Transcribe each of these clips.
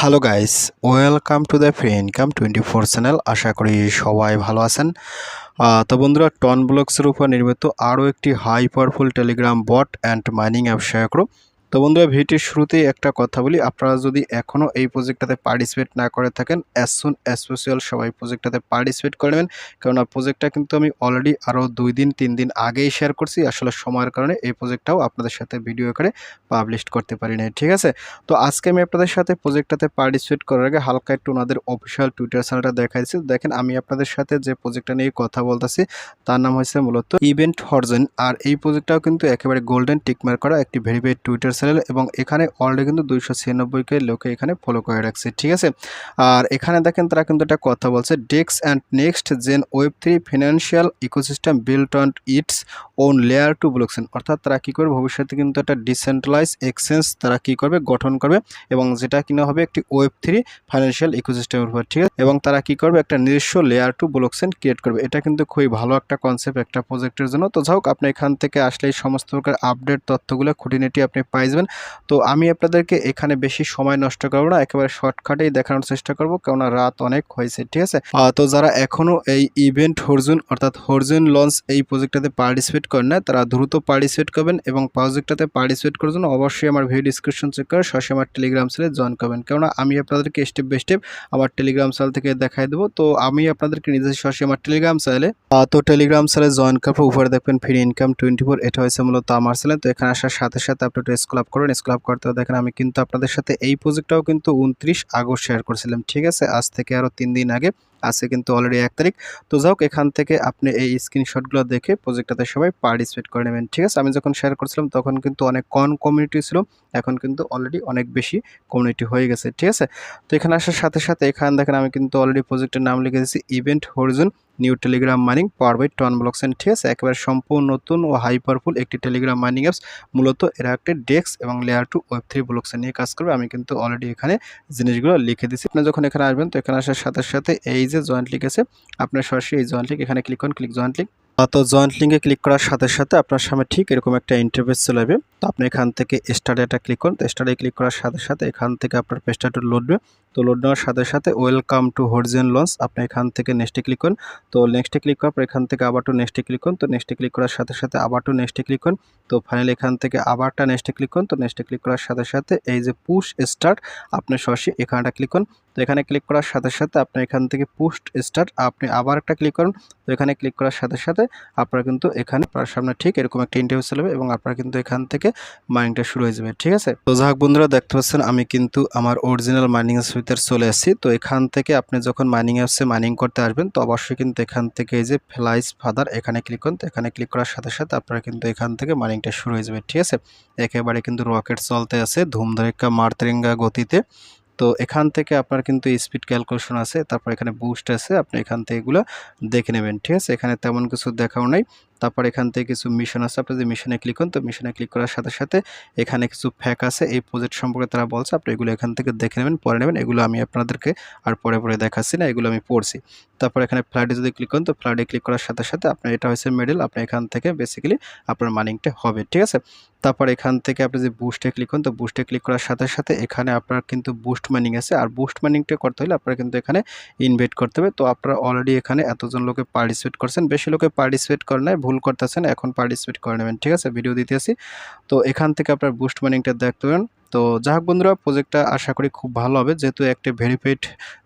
Hello guys welcome to the free income twenty four channel আশা করি সবাই ভালো আছেন। তো বন্ধুরা টন ব্লকসের উপর নির্মিত আরও একটি high powerful Telegram bot and mining app share তো বন্ধুরা ভিডিওর শুরুতেই একটা কথা বলি। আপনারা যদি এখনও এই প্রজেক্টটাতে পার্টিসিপেট না করে থাকেন অ্যাজ সুন স্পেশাল সবাই প্রজেক্টটাতে পার্টিসিপেট করে নেবেন। কেননা প্রজেক্টটা কিন্তু আমি অলরেডি আরও দুই দিন, তিন দিন আগেই শেয়ার করছি। আসলে সময়ের কারণে এই প্রজেক্টটাও আপনাদের সাথে ভিডিও করে পাবলিশ করতে পারি না ঠিক আছে? তো আজকে আমি আপনাদের সাথে প্রজেক্টটাতে পার্টিসিপেট করার আগে হালকা একটু ওনাদের অফিসিয়াল টুইটার চ্যানেলটা দেখাইছি। দেখেন, আমি আপনাদের সাথে যে প্রজেক্টটা নিয়ে কথা বলতেছি, তার নাম হয়েছে মূলত ইভেন্ট হরজেন আর এই প্রজেক্টটাও কিন্তু একেবারে গোল্ডেন টিকমার করা একটি ভেরিফাইড টুইটার চ্যানেল এবং এখানে অলরেডি কিন্তু দুইশো ছিয়ানব্বইকে লোকে এখানে ফলো করে রাখছে, ঠিক আছে? আর এখানে দেখেন তারা কিন্তু একটা কথা বলছে DEX and next gen web three financial ecosystem built on its own layer two blockchain অর্থাৎ তারা কী করবে? ভবিষ্যতে কিন্তু একটা ডিসেন্ট্রালাইজ এক্সচেঞ্জ তারা কী করবে? গঠন করবে এবং যেটা কিনা হবে একটি ওয়েব থ্রি ফাইন্যান্সিয়াল ইকোসিস্টেমের উপর, ঠিক আছে? এবং তারা কী করবে? একটা নিজস্ব লেয়ার টু ব্লকসেন ক্রিয়েট করবে। এটা কিন্তু খুবই ভালো একটা কনসেপ্ট একটা প্রজেক্টের জন্য। তো যাই হোক, আপনি এখান থেকে আসলে এই সমস্ত প্রকার আপডেট তথ্যগুলো খুঁটিনাটি আপনি পাই যাবেন তো আমি আপনাদেরকে এখানে বেশি সময় নষ্ট করব না একেবারে শর্টকাটেই দেখানোর চেষ্টা করব কেননা রাত অনেক হয়েছে ঠিক আছে? তো যারা এখনও এই ইভেন্ট হরজুন অর্থাৎ হরজুন লঞ্চ এই প্রজেক্টটাতে পার্টিসিপেট করেন না তারা দ্রুত পার্টিসিপেট করবেন এবং প্রজেক্টটাতে পার্টিসিপেট করার জন্য অবশ্যই আমার ভিডিও ডিসক্রিপশন চেক করে সরাসরি আমার টেলিগ্রাম চ্যানেলে জয়েন করবেন। কেননা আমি আপনাদেরকে স্টেপ বাই স্টেপ আমার টেলিগ্রাম চ্যানেল থেকে দেখাই দেবো। তো আমি আপনাদেরকে নিজের সরাসরি আমার টেলিগ্রাম আহ, তো টেলিগ্রাম চ্যানেলে জয়েন পর উপরে দেখবেন ফ্রি ইনকাম টোয়েন্টি ফোর এটা হয়েছে মূলত আমার চ্যানেল তো এখানে আসার সাথে সাথে আপনি একটু স্কুল আপ করবেন স্কুল আপ করতে দেখেন আমি কিন্তু আপনাদের সাথে এই প্রজেক্টটাও কিন্তু উনত্রিশ আগস্ট শেয়ার করেছিলাম, ঠিক আছে? আজ থেকে আরও তিন দিন আগে। আছে কিন্তু অলরেডি এক তারিখ। তো যাই হোক, এখান থেকে আপনি এই স্ক্রিনশটগুলো দেখে প্রজেক্টটাতে সবাই পার্টিসিপেট করে নেবেন, ঠিক আছে? আমি যখন শেয়ার করছিলাম, তখন কিন্তু অনেক কম কমিউনিটি ছিল। এখন কিন্তু অলরেডি অনেক বেশি কমিউনিটি হয়ে গেছে, ঠিক আছে? তো এখানে আসার সাথে সাথে এখানে দেখেন, আমি কিন্তু অলরেডি প্রজেক্টের নাম লিখে দিয়েছি event horizon new Telegram mining power by TON blockchain ঠিক আছে? একেবারে সম্পূর্ণ নতুন ও হাই একটি টেলিগ্রাম মাইনিং অ্যাপস মূলত এরা একটি ডেস্ক এবং layer two web three blockchain নিয়ে কাজ করবে। আমি কিন্তু অলরেডি এখানে জিনিসগুলো লিখে দিচ্ছি আপনি যখন এখানে আসবেন, তো এখানে আসার সাথে সাথে এই যে জয়েন্ট লিঙ্ক আছে আপনার সরাসরি এই জয়েন্ট লিঙ্ক এখানে ক্লিক করুন ক্লিক জয়েন্ট লিঙ্ক তো জয়েন্ট লিঙ্কে ক্লিক করার সাথে সাথে আপনার সামনে ঠিক এরকম একটা ইন্টারফেস চলে যাবে তো আপনি এখান থেকে একটা ক্লিক করুন। তো স্টার্টে ক্লিক করার সাথে সাথে এখান থেকে আপনার পেজটা একটু লোড হবে তো লোড নেওয়ার সাথে সাথে ওয়েলকাম টু হরিজেন লঞ্চ আপনি এখান থেকে নেক্সটে ক্লিক করুন। তো নেক্সটে ক্লিক করার পর এখান থেকে আবার টু নেক্সটে ক্লিক করুন। তো নেক্সটে ক্লিক করার সাথে সাথে আবার টু নেক্সটে ক্লিক করুন। তো ফাইনালি এখান থেকে আবারটা নেক্সটে ক্লিক করুন। তো নেক্সটে ক্লিক করার সাথে সাথে এই যে পুশ স্টার্ট আপনি সরাসরি এখানটা ক্লিক করুন। তো এখানে ক্লিক করার সাথে সাথে আপনি এখান থেকে পুস্ট স্টার্ট আপনি আবার একটা ক্লিক করুন। তো এখানে ক্লিক করার সাথে সাথে আপনার কিন্তু এখানে সামনে ঠিক এরকম একটা ইন্টারভিউ চলবে এবং আপনারা কিন্তু এখান থেকে মাইনিংটা শুরু হয়ে যাবে, ঠিক আছে? তো যাক বন্ধুরা, দেখতে পাচ্ছেন আমি কিন্তু আমার অরিজিনাল মাইনিং অ্যাপস চলে আসছি। তো এখান থেকে আপনি যখন মাইনিং অ্যাপসে মাইনিং করতে আসবেন, তো অবশ্যই কিন্তু এখান থেকে এই যে ফ্লাইস ফাদার এখানে ক্লিক করুন। তো এখানে ক্লিক করার সাথে সাথে আপনারা কিন্তু এখান থেকে মাইনিংটা শুরু হয়ে যাবে, ঠিক আছে? একেবারে কিন্তু রকেট চলতে আছে ধুমধারিকা মারতেরিঙ্গা গতিতে। তো এখান থেকে আপনার কিন্তু স্পিড ক্যালকুলেশন আছে, তারপর এখানে বুস্ট আছে, আপনি এখান থেকে এগুলো দেখে নেবেন, ঠিক আছে? এখানে তেমন কিছু দেখাও নাই। তারপর এখান থেকে কিছু মিশন আছে, আপনি যদি মিশনে ক্লিক করুন তো মিশনে ক্লিক করার সাথে সাথে এখানে কিছু ফ্যাক আছে, এই প্রজেক্ট সম্পর্কে তারা বলছে, আপনি এগুলো এখান থেকে দেখে নেবেন পরে নেবেন, এগুলো আমি আপনাদেরকে আর পরে পরে দেখাচ্ছি না, এগুলো আমি পড়ছি। তারপর এখানে ফ্লাইটে যদি ক্লিক করেন তো ফ্লাইটে ক্লিক করার সাথে সাথে আপনার এটা হচ্ছে মেডেল আপনি এখান থেকে বেসিক্যালি আপনার মানিংটা হবে, ঠিক আছে? তারপর এখান থেকে আপনি যদি বুস্টে ক্লিক করেন তো বুস্টে ক্লিক করার সাথে সাথে এখানে আপনার কিন্তু বুস্ট মাইনিং আছে, আর বুস্ট মাইনিংটা করতে হলে আপনারা কিন্তু এখানে ইনভাইট করতে হবে। তো আপনারা অলরেডি এখানে এতজন লোকে পার্টিসিপেট করছেন। বেশি লোকে পার্টিসিপেট করে নাই, ভুল করতেছেন, এখন পার্টিসিপেট করে নেবেন। ঠিক আছে ভিডিও দিতেছি। তো এখান থেকে আপনার বুস্ট মাইনিংটা দেখতে পাবেন তো যাই হোক বন্ধুরা প্রজেক্টটা আশা করি খুব ভালো হবে। যেহেতু একটা ভেরিফাইড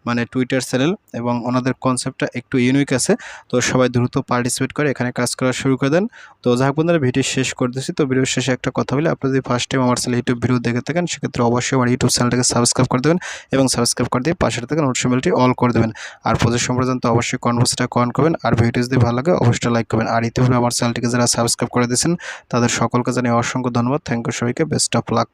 মানে টুইটার চ্যানেল এবং ওনাদের কনসেপ্টটা একটু ইউনিক আছে, তো সবাই দ্রুত পার্টিসিপেট করে এখানে কাজ করা শুরু করে দেন। তো যাই হোক বন্ধুরা ভিডিও শেষ করতেছি। তো ভিডিও শেষে একটা কথা বলি আপনি যদি ফার্স্ট টাইম আমার চ্যানেল ইউটিউব ভিডিও দেখে থাকেন, সেক্ষেত্রে অবশ্যই আমার ইউটিউব চ্যানেলটাকে সাবস্ক্রাইব করে দেবেন এবং সাবস্ক্রাইব করে দিয়ে পাশে থেকে নোটিফিকেশনটি অল করে দেবেন। আর প্রজেক্ট সম্পর্কে তো অবশ্যই কনভার্সটা কন করবেন। আর ভিডিও যদি ভালো লাগে, অবশ্যই লাইক করবেন। আর ইতিপূর্বে আমার চ্যানেলটিকে যারা সাবস্ক্রাইব করে দিয়েছেন, তাদের সকলকে জানিয়ে অসংখ্য ধন্যবাদ। থ্যাংক ইউ সবাইকে। Best of luck